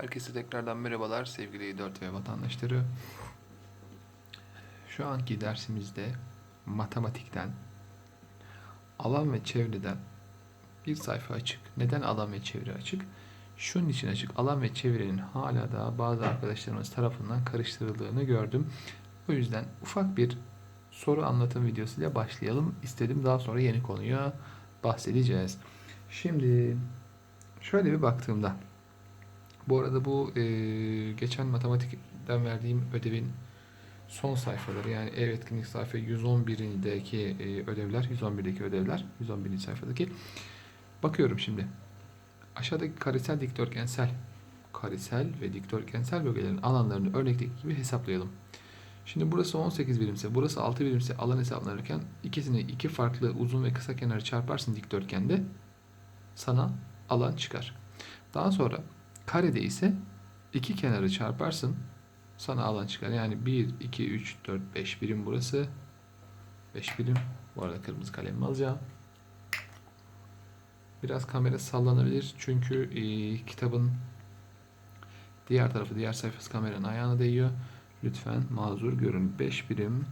Herkese tekrardan merhabalar sevgili 4 ve vatandaşları. Şu anki dersimizde matematikten alan ve çevreden bir sayfa açık. Neden alan ve çevre açık? Şunun için açık. Alan ve çevrenin hala da bazı arkadaşlarımız tarafından karıştırıldığını gördüm. O yüzden ufak bir soru anlatım videosuyla başlayalım istedim. Daha sonra yeni konuya bahsedeceğiz. Şimdi şöyle bir baktığımda bu arada bu e, geçen matematikten verdiğim ödevin son sayfaları yani ev etkinlik sayfa 111'deki e, ödevler, 111'deki ödevler, 111. sayfadaki. Bakıyorum şimdi. Aşağıdaki karesel dikdörtgensel, karesel ve dikdörtgensel bölgelerin alanlarını örnekteki gibi hesaplayalım. Şimdi burası 18 birimse, burası 6 birimse alan hesaplanırken ikisini iki farklı uzun ve kısa kenarı çarparsın dikdörtgende sana alan çıkar. Daha sonra Karede ise iki kenarı çarparsın sana alan çıkar. Yani 1, 2, 3, 4, 5 birim burası. 5 birim. Bu arada kırmızı kalemimi alacağım. Biraz kamera sallanabilir çünkü e, kitabın diğer tarafı, diğer sayfası kameranın ayağına değiyor. Lütfen mazur görün. 5 birim.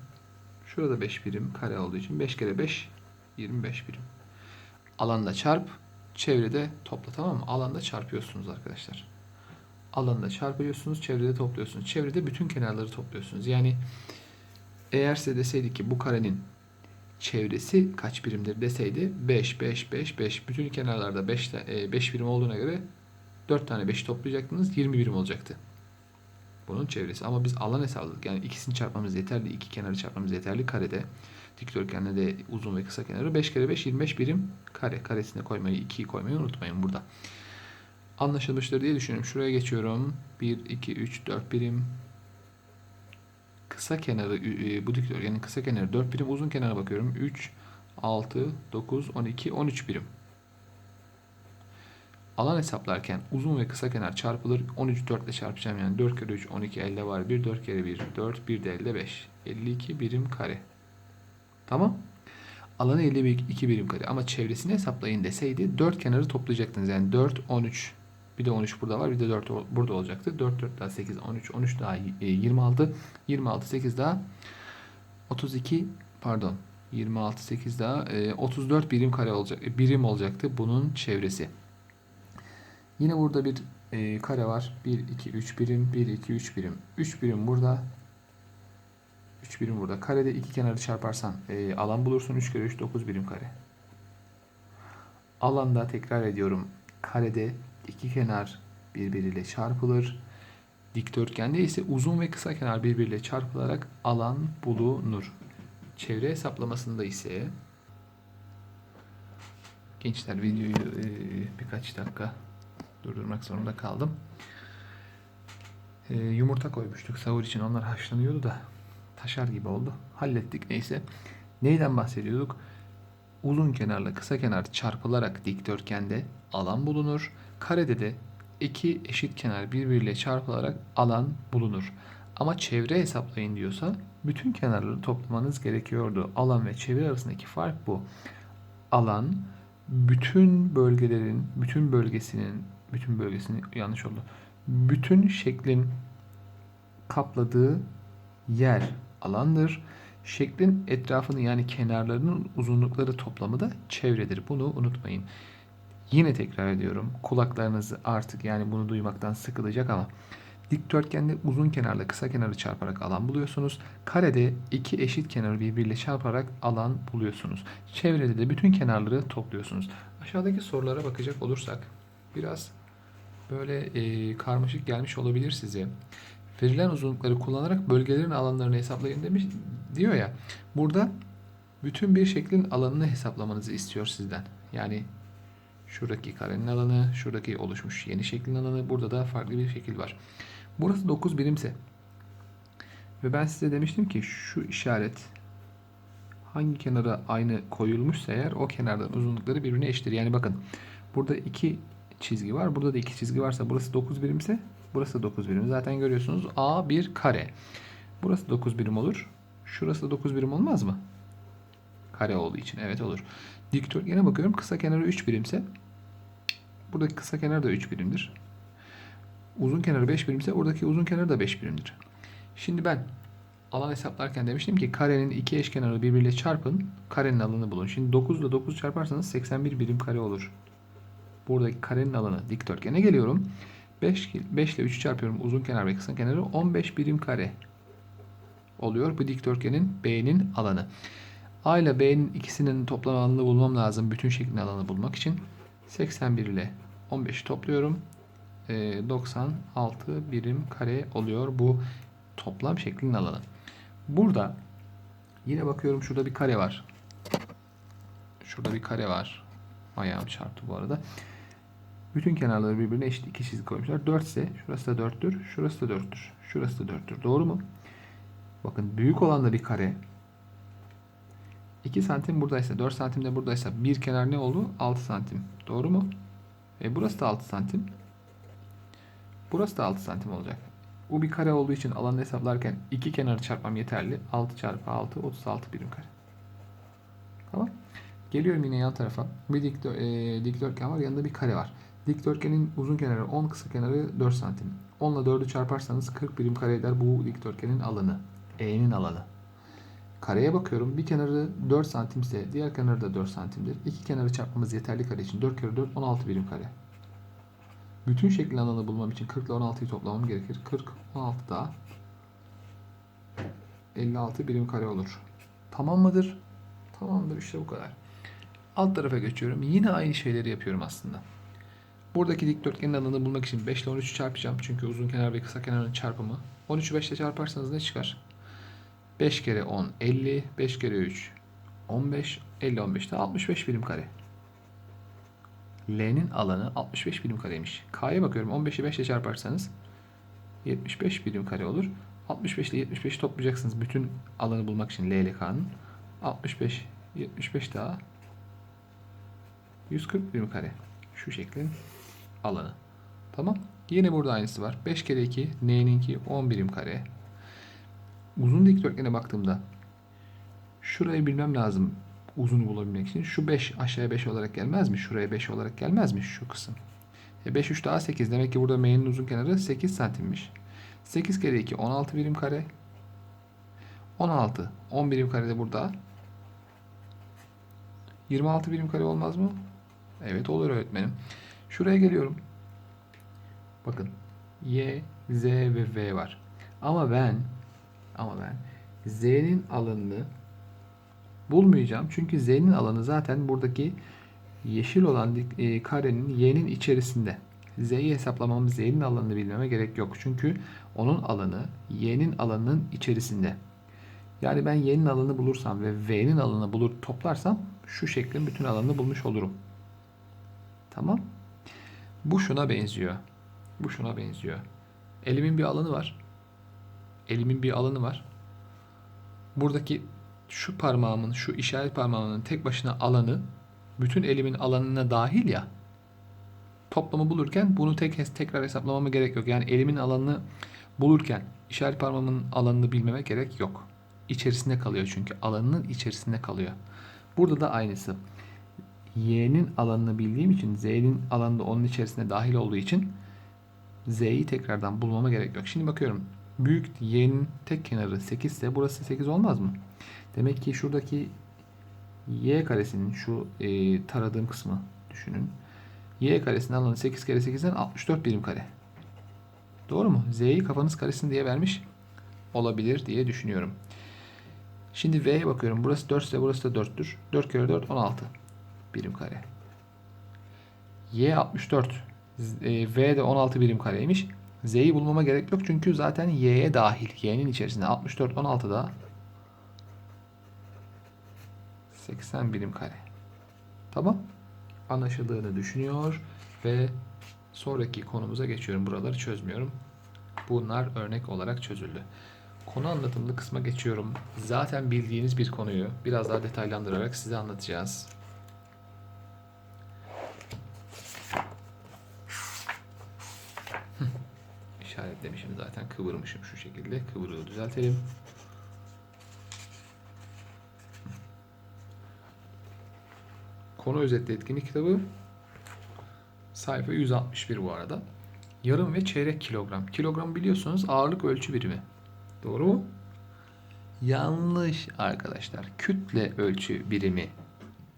Şurada 5 birim kare olduğu için 5 kere 5 25 birim. Alanda çarp, çevrede topla tamam mı? Alanda çarpıyorsunuz arkadaşlar. Alanda çarpıyorsunuz, çevrede topluyorsunuz. Çevrede bütün kenarları topluyorsunuz. Yani eğer size deseydi ki bu karenin çevresi kaç birimdir deseydi 5, 5, 5, 5. Bütün kenarlarda 5, 5 birim olduğuna göre 4 tane 5 toplayacaktınız 20 birim olacaktı. Bunun çevresi. Ama biz alan hesapladık. Yani ikisini çarpmamız yeterli. iki kenarı çarpmamız yeterli. Karede dikdörtgende de uzun ve kısa kenarı 5 kere 5 25 birim kare. Karesine koymayı 2'yi koymayı unutmayın burada. Anlaşılmıştır diye düşünüyorum. Şuraya geçiyorum. 1, 2, 3, 4 birim. Kısa kenarı bu dikdörtgenin kısa kenarı 4 birim. Uzun kenara bakıyorum. 3, 6, 9, 12, 13 birim. Alan hesaplarken uzun ve kısa kenar çarpılır. 13 4 ile çarpacağım yani 4 kere 3 12 elde var. 1 4 kere 1 4 1 de elde 5. 52 birim kare. Tamam. Alanı 52 birim kare ama çevresini hesaplayın deseydi 4 kenarı toplayacaktınız. Yani 4 13 bir de 13 burada var bir de 4 burada olacaktı. 4 4 daha 8 13 13 daha 26 26 8 daha 32 pardon 26 8 daha 34 birim kare olacak birim olacaktı bunun çevresi. Yine burada bir e, kare var. 1, 2, 3 birim. 1, 2, 3 birim. 3 birim burada. 3 birim burada. Karede iki kenarı çarparsan e, alan bulursun. 3 kere 3, 9 birim kare. Alanda tekrar ediyorum. Karede iki kenar birbiriyle çarpılır. Dikdörtgende ise uzun ve kısa kenar birbiriyle çarpılarak alan bulunur. Çevre hesaplamasında ise gençler videoyu e, birkaç dakika durdurmak zorunda kaldım. Ee, yumurta koymuştuk sahur için. Onlar haşlanıyordu da taşar gibi oldu. Hallettik neyse. Neyden bahsediyorduk? Uzun kenarla kısa kenar çarpılarak dikdörtgende alan bulunur. Karede de iki eşit kenar birbiriyle çarpılarak alan bulunur. Ama çevre hesaplayın diyorsa bütün kenarları toplamanız gerekiyordu. Alan ve çevre arasındaki fark bu. Alan bütün bölgelerin, bütün bölgesinin bütün bölgesini yanlış oldu. Bütün şeklin kapladığı yer alandır. Şeklin etrafını yani kenarlarının uzunlukları toplamı da çevredir. Bunu unutmayın. Yine tekrar ediyorum. Kulaklarınızı artık yani bunu duymaktan sıkılacak ama dikdörtgende uzun kenarla kısa kenarı çarparak alan buluyorsunuz. Karede iki eşit kenarı birbiriyle çarparak alan buluyorsunuz. Çevrede de bütün kenarları topluyorsunuz. Aşağıdaki sorulara bakacak olursak biraz böyle e, karmaşık gelmiş olabilir size. Verilen uzunlukları kullanarak bölgelerin alanlarını hesaplayın demiş diyor ya. Burada bütün bir şeklin alanını hesaplamanızı istiyor sizden. Yani şuradaki karenin alanı, şuradaki oluşmuş yeni şeklin alanı, burada da farklı bir şekil var. Burası 9 birimse ve ben size demiştim ki şu işaret hangi kenara aynı koyulmuşsa eğer o kenardan uzunlukları birbirine eşittir. Yani bakın burada iki çizgi var. Burada da iki çizgi varsa burası 9 birimse burası 9 birim. Zaten görüyorsunuz A bir kare. Burası 9 birim olur. Şurası da 9 birim olmaz mı? Kare olduğu için. Evet olur. Dikdörtgene bakıyorum. Kısa kenarı 3 birimse buradaki kısa kenar da 3 birimdir. Uzun kenarı 5 birimse oradaki uzun kenarı da 5 birimdir. Şimdi ben alan hesaplarken demiştim ki karenin iki eşkenarı birbiriyle çarpın. Karenin alanını bulun. Şimdi 9 ile 9 çarparsanız 81 birim kare olur. Buradaki karenin alanı dikdörtgene geliyorum. 5, 5 ile 3'ü çarpıyorum. Uzun kenar ve kısa kenarı 15 birim kare oluyor. Bu dikdörtgenin B'nin alanı. A ile B'nin ikisinin toplam alanını bulmam lazım. Bütün şeklin alanını bulmak için. 81 ile 15'i topluyorum. Ee, 96 birim kare oluyor bu toplam şeklin alanı. Burada yine bakıyorum şurada bir kare var. Şurada bir kare var. Ayağım çarptı bu arada. Bütün kenarları birbirine eşit iki çizgi koymuşlar. 4 ise şurası da 4'tür. Şurası da 4'tür. Şurası da 4'tür. Doğru mu? Bakın büyük olan da bir kare. 2 santim buradaysa 4 santim de buradaysa bir kenar ne oldu? 6 santim. Doğru mu? E burası da 6 santim. Burası da 6 santim olacak. Bu bir kare olduğu için alanı hesaplarken iki kenarı çarpmam yeterli. 6 çarpı 6 36 birim kare. Tamam. Geliyorum yine yan tarafa. Bir e, dikdörtgen var. Yanında bir kare var. Dikdörtgenin uzun kenarı 10, kısa kenarı 4 santim. 10 ile 4'ü çarparsanız 40 birim kare eder bu dikdörtgenin alanı. E'nin alanı. Kareye bakıyorum. Bir kenarı 4 santimse diğer kenarı da 4 santimdir. İki kenarı çarpmamız yeterli kare için. 4 kere 4 16 birim kare. Bütün şeklin alanını bulmam için 40 ile 16'yı toplamam gerekir. 40 16 daha 56 birim kare olur. Tamam mıdır? Tamamdır işte bu kadar. Alt tarafa geçiyorum. Yine aynı şeyleri yapıyorum aslında. Buradaki dikdörtgenin alanını bulmak için 5 ile 13'ü çarpacağım. Çünkü uzun kenar ve kısa kenarın çarpımı. 13'ü 5 ile çarparsanız ne çıkar? 5 kere 10 50, 5 kere 3 15, 50 15 de 65 birim kare. L'nin alanı 65 birim kareymiş. K'ya bakıyorum 15'i 5 ile çarparsanız 75 birim kare olur. 65 ile 75'i toplayacaksınız bütün alanı bulmak için L ile K'nın. 65, 75 daha 140 birim kare. Şu şeklin alanı. Tamam. Yine burada aynısı var. 5 kere 2 N'ninki 10 birim kare. Uzun dikdörtgene baktığımda şurayı bilmem lazım uzunu bulabilmek için. Şu 5 aşağıya 5 olarak gelmez mi? Şuraya 5 olarak gelmez mi şu kısım? E 5 3 daha 8. Demek ki burada M'nin uzun kenarı 8 santimmiş. 8 kere 2 16 birim kare. 16 10 birim kare de burada. 26 birim kare olmaz mı? Evet olur öğretmenim. Şuraya geliyorum. Bakın Y, Z ve V var. Ama ben ama ben Z'nin alanını bulmayacağım. Çünkü Z'nin alanı zaten buradaki yeşil olan e, karenin Y'nin içerisinde. Z'yi hesaplamam, Z'nin alanını bilmeme gerek yok. Çünkü onun alanı Y'nin alanının içerisinde. Yani ben Y'nin alanını bulursam ve V'nin alanını bulur toplarsam şu şeklin bütün alanını bulmuş olurum. Tamam. Bu şuna benziyor. Bu şuna benziyor. Elimin bir alanı var. Elimin bir alanı var. Buradaki şu parmağımın, şu işaret parmağımın tek başına alanı bütün elimin alanına dahil ya. Toplamı bulurken bunu tek tekrar hesaplamama gerek yok. Yani elimin alanını bulurken işaret parmağımın alanını bilmeme gerek yok. İçerisinde kalıyor çünkü alanının içerisinde kalıyor. Burada da aynısı. Y'nin alanını bildiğim için Z'nin alanı da onun içerisine dahil olduğu için Z'yi tekrardan bulmama gerek yok. Şimdi bakıyorum. Büyük Y'nin tek kenarı 8 ise burası 8 olmaz mı? Demek ki şuradaki Y karesinin şu e, taradığım kısmı düşünün. Y karesinin alanı 8 kere 8'den 64 birim kare. Doğru mu? Z'yi kafanız karesin diye vermiş olabilir diye düşünüyorum. Şimdi V'ye bakıyorum. Burası 4 ise burası da 4'tür. 4 kere 4 16 birim kare. Y 64. Z- e, V de 16 birim kareymiş. Z'yi bulmama gerek yok çünkü zaten Y'ye dahil. Y'nin içerisinde 64 16 da 80 birim kare. Tamam. Anlaşıldığını düşünüyor ve sonraki konumuza geçiyorum. Buraları çözmüyorum. Bunlar örnek olarak çözüldü. Konu anlatımlı kısma geçiyorum. Zaten bildiğiniz bir konuyu biraz daha detaylandırarak size anlatacağız. İşaretlemişim zaten kıvırmışım şu şekilde. Kıvırığı düzeltelim. Konu özetli etkinlik kitabı sayfa 161 bu arada. Yarım ve çeyrek kilogram. Kilogram biliyorsunuz ağırlık ölçü birimi. Doğru mu? Yanlış arkadaşlar. Kütle ölçü birimi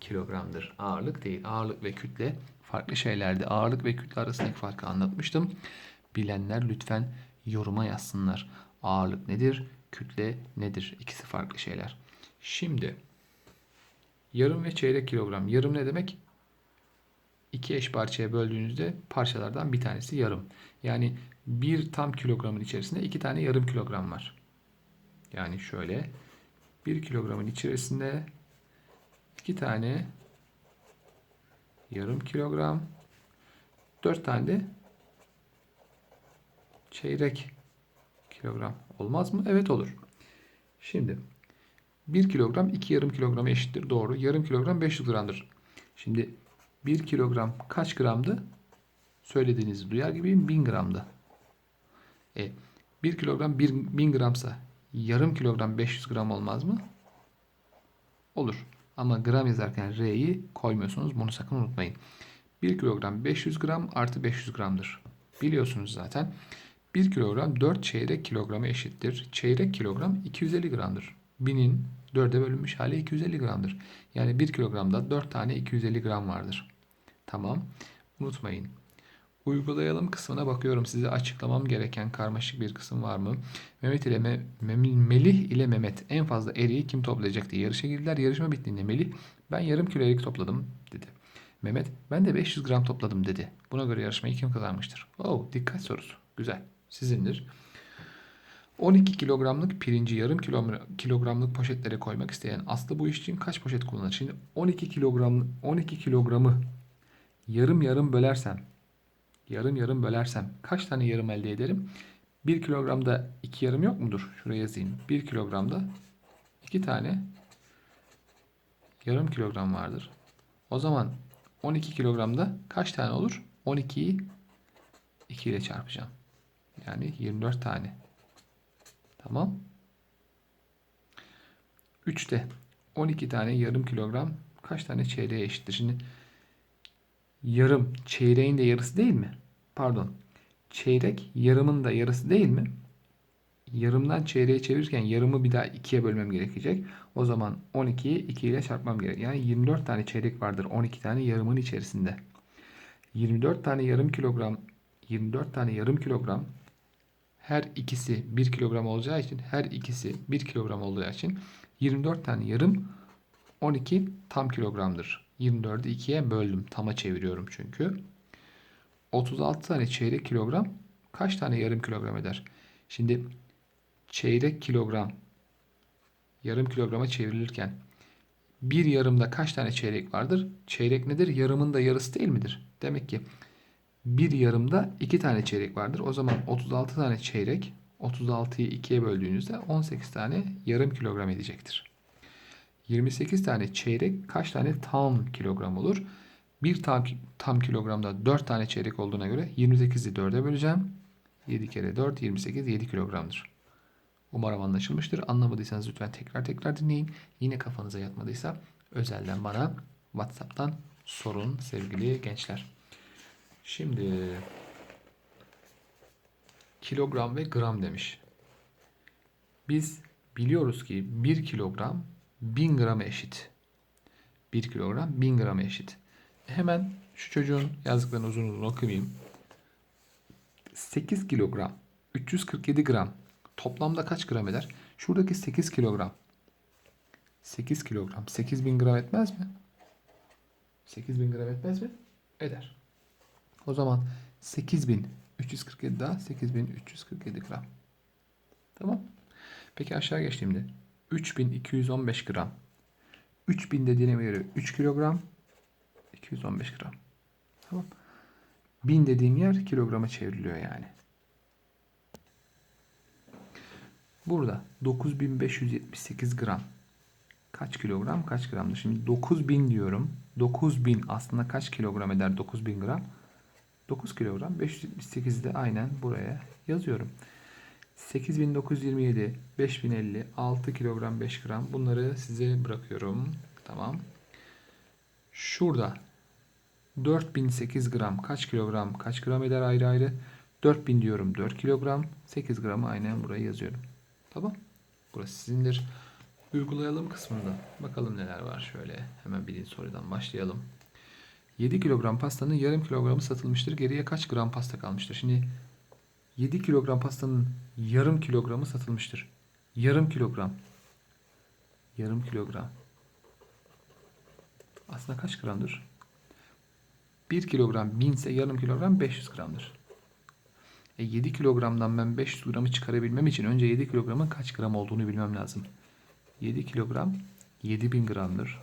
kilogramdır. Ağırlık değil. Ağırlık ve kütle farklı şeylerdi. Ağırlık ve kütle arasındaki farkı anlatmıştım. Bilenler lütfen yoruma yazsınlar. Ağırlık nedir? Kütle nedir? İkisi farklı şeyler. Şimdi yarım ve çeyrek kilogram. Yarım ne demek? İki eş parçaya böldüğünüzde parçalardan bir tanesi yarım. Yani bir tam kilogramın içerisinde iki tane yarım kilogram var. Yani şöyle bir kilogramın içerisinde iki tane yarım kilogram dört tane de çeyrek kilogram olmaz mı? Evet olur. Şimdi 1 kilogram 2 yarım kilograma eşittir. Doğru. Yarım kilogram 500 gramdır. Şimdi 1 kilogram kaç gramdı? Söylediğinizi duyar gibiyim 1000 gramdı. E, 1 kilogram 1000 gramsa yarım kilogram 500 gram olmaz mı? Olur. Ama gram yazarken R'yi koymuyorsunuz. Bunu sakın unutmayın. 1 kilogram 500 gram artı 500 gramdır. Biliyorsunuz zaten. 1 kilogram 4 çeyrek kilograma eşittir. Çeyrek kilogram 250 gramdır. 1000'in 4'e bölünmüş hali 250 gramdır. Yani 1 kilogramda 4 tane 250 gram vardır. Tamam. Unutmayın. Uygulayalım kısmına bakıyorum. Size açıklamam gereken karmaşık bir kısım var mı? Mehmet ile Me- Mem- Melih ile Mehmet en fazla eriği kim toplayacak diye yarışa girdiler. Yarışma bittiğinde Melih ben yarım kilo erik topladım dedi. Mehmet ben de 500 gram topladım dedi. Buna göre yarışmayı kim kazanmıştır? Oh dikkat sorusu. Güzel. Sizindir. 12 kilogramlık pirinci yarım kilo- kilogramlık poşetlere koymak isteyen Aslı bu iş için kaç poşet kullanır? Şimdi 12 kilogram 12 kilogramı yarım yarım bölersem yarım yarım bölersem kaç tane yarım elde ederim? 1 kilogramda 2 yarım yok mudur? Şuraya yazayım. 1 kilogramda 2 tane yarım kilogram vardır. O zaman 12 kilogramda kaç tane olur? 12'yi 2 ile çarpacağım. Yani 24 tane. Tamam. 3'te 12 tane yarım kilogram kaç tane çeyreğe eşittir? Şimdi yarım çeyreğin de yarısı değil mi? Pardon. Çeyrek yarımın da yarısı değil mi? Yarımdan çeyreğe çevirirken yarımı bir daha ikiye bölmem gerekecek. O zaman 12'yi 2 ile çarpmam gerek. Yani 24 tane çeyrek vardır 12 tane yarımın içerisinde. 24 tane yarım kilogram 24 tane yarım kilogram her ikisi 1 kilogram olacağı için her ikisi 1 kilogram olduğu için 24 tane yarım 12 tam kilogramdır. 24'ü 2'ye böldüm. Tama çeviriyorum çünkü. 36 tane çeyrek kilogram kaç tane yarım kilogram eder? Şimdi çeyrek kilogram yarım kilograma çevrilirken bir yarımda kaç tane çeyrek vardır? Çeyrek nedir? Yarımın da yarısı değil midir? Demek ki bir yarımda iki tane çeyrek vardır. O zaman 36 tane çeyrek 36'yı 2'ye böldüğünüzde 18 tane yarım kilogram edecektir. 28 tane çeyrek kaç tane tam kilogram olur? Bir tam, tam kilogramda 4 tane çeyrek olduğuna göre 28'i 4'e böleceğim. 7 kere 4 28 7 kilogramdır. Umarım anlaşılmıştır. Anlamadıysanız lütfen tekrar tekrar dinleyin. Yine kafanıza yatmadıysa özelden bana WhatsApp'tan sorun sevgili gençler. Şimdi kilogram ve gram demiş. Biz biliyoruz ki 1 kilogram 1000 grama eşit. 1 kilogram 1000 grama eşit. Hemen şu çocuğun yazdıklarını uzun uzun okumayayım. 8 kilogram 347 gram toplamda kaç gram eder? Şuradaki 8 kilogram 8 kilogram 8000 gram etmez mi? 8000 gram etmez mi? Eder. O zaman 8347 daha 8347 gram. Tamam. Peki aşağı geçtiğimde 3215 gram. 3000 dediğine göre 3 kilogram 215 gram. Tamam. 1000 dediğim yer kilograma çevriliyor yani. Burada 9578 gram. Kaç kilogram kaç gramdır? Şimdi 9000 diyorum. 9000 aslında kaç kilogram eder 9000 gram? 9 kilogram. 578'i de aynen buraya yazıyorum. 8927, 5050, 6 kilogram 5 gram. Bunları size bırakıyorum. Tamam. Şurada 4008 gram kaç kilogram kaç gram eder ayrı ayrı? 4000 diyorum 4 kilogram. 8 gramı aynen buraya yazıyorum. Tamam. Burası sizindir. Uygulayalım kısmında. Bakalım neler var şöyle. Hemen birinci sorudan başlayalım. 7 kilogram pastanın yarım kilogramı satılmıştır. Geriye kaç gram pasta kalmıştır? Şimdi 7 kilogram pastanın yarım kilogramı satılmıştır. Yarım kilogram. Yarım kilogram. Aslında kaç gramdır? 1 kilogram 1000 ise yarım kilogram 500 gramdır. E 7 kilogramdan ben 500 gramı çıkarabilmem için önce 7 kilogramın kaç gram olduğunu bilmem lazım. 7 kilogram 7000 gramdır.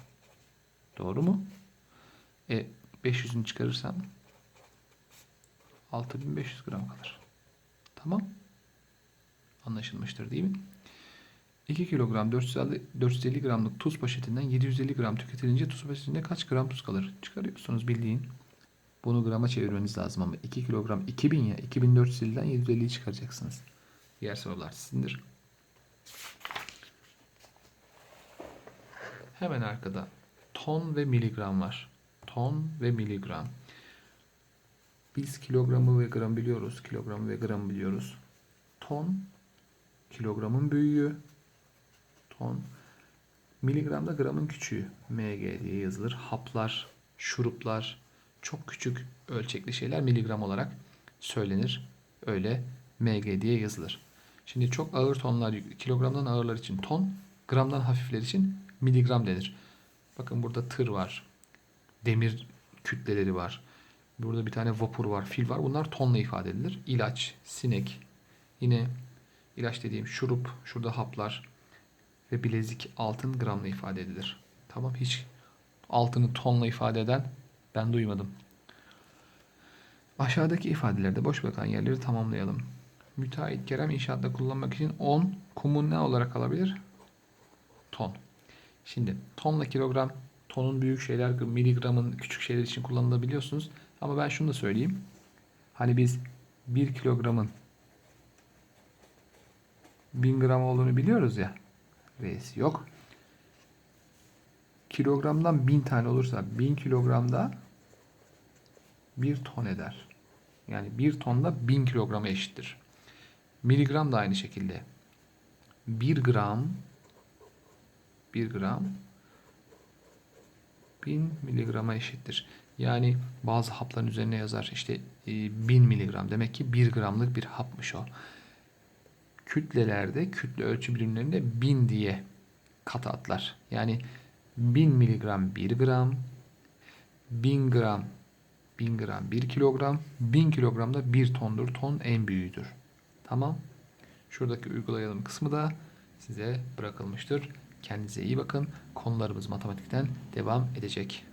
Doğru mu? E 500'ünü çıkarırsam 6500 gram kalır. Tamam. Anlaşılmıştır değil mi? 2 kilogram 450, 450 gramlık tuz poşetinden 750 gram tüketilince tuz poşetinde kaç gram tuz kalır? Çıkarıyorsunuz bildiğin. Bunu grama çevirmeniz lazım ama 2 kilogram 2000 ya 2450'den 750'yi çıkaracaksınız. Diğer sorular sizindir. Hemen arkada ton ve miligram var. Ton ve miligram. Biz kilogramı ve gram biliyoruz. Kilogramı ve gram biliyoruz. Ton kilogramın büyüğü. Ton miligramda gramın küçüğü. mg diye yazılır. Haplar, şuruplar, çok küçük ölçekli şeyler miligram olarak söylenir. Öyle mg diye yazılır. Şimdi çok ağır tonlar, kilogramdan ağırlar için ton, gramdan hafifler için miligram denir. Bakın burada tır var. Demir kütleleri var. Burada bir tane vapur var, fil var. Bunlar tonla ifade edilir. İlaç, sinek, yine ilaç dediğim şurup, şurada haplar ve bilezik altın gramla ifade edilir. Tamam hiç altını tonla ifade eden ben duymadım. Aşağıdaki ifadelerde boş bırakan yerleri tamamlayalım. Müteahhit Kerem inşaatta kullanmak için 10 kumun ne olarak alabilir? Ton. Şimdi tonla kilogram, tonun büyük şeyler, miligramın küçük şeyler için kullanılabiliyorsunuz. Ama ben şunu da söyleyeyim. Hani biz 1 kilogramın 1000 gram olduğunu biliyoruz ya. Reis yok. Kilogramdan 1000 tane olursa 1000 kilogramda 1 ton eder. Yani 1 tonda 1000 kilograma eşittir. Miligram da aynı şekilde. 1 gram 1 gram 1000 miligrama eşittir. Yani bazı hapların üzerine yazar işte 1000 miligram. Demek ki 1 gramlık bir hapmış o. Kütlelerde, kütle ölçü birimlerinde 1000 diye kat atlar. Yani 1000 miligram 1 gram, 1000 gram 1000 gram 1 kilogram, 1000 kilogram da 1 tondur. Ton en büyüğüdür. Tamam. Şuradaki uygulayalım kısmı da size bırakılmıştır. Kendinize iyi bakın. Konularımız matematikten devam edecek.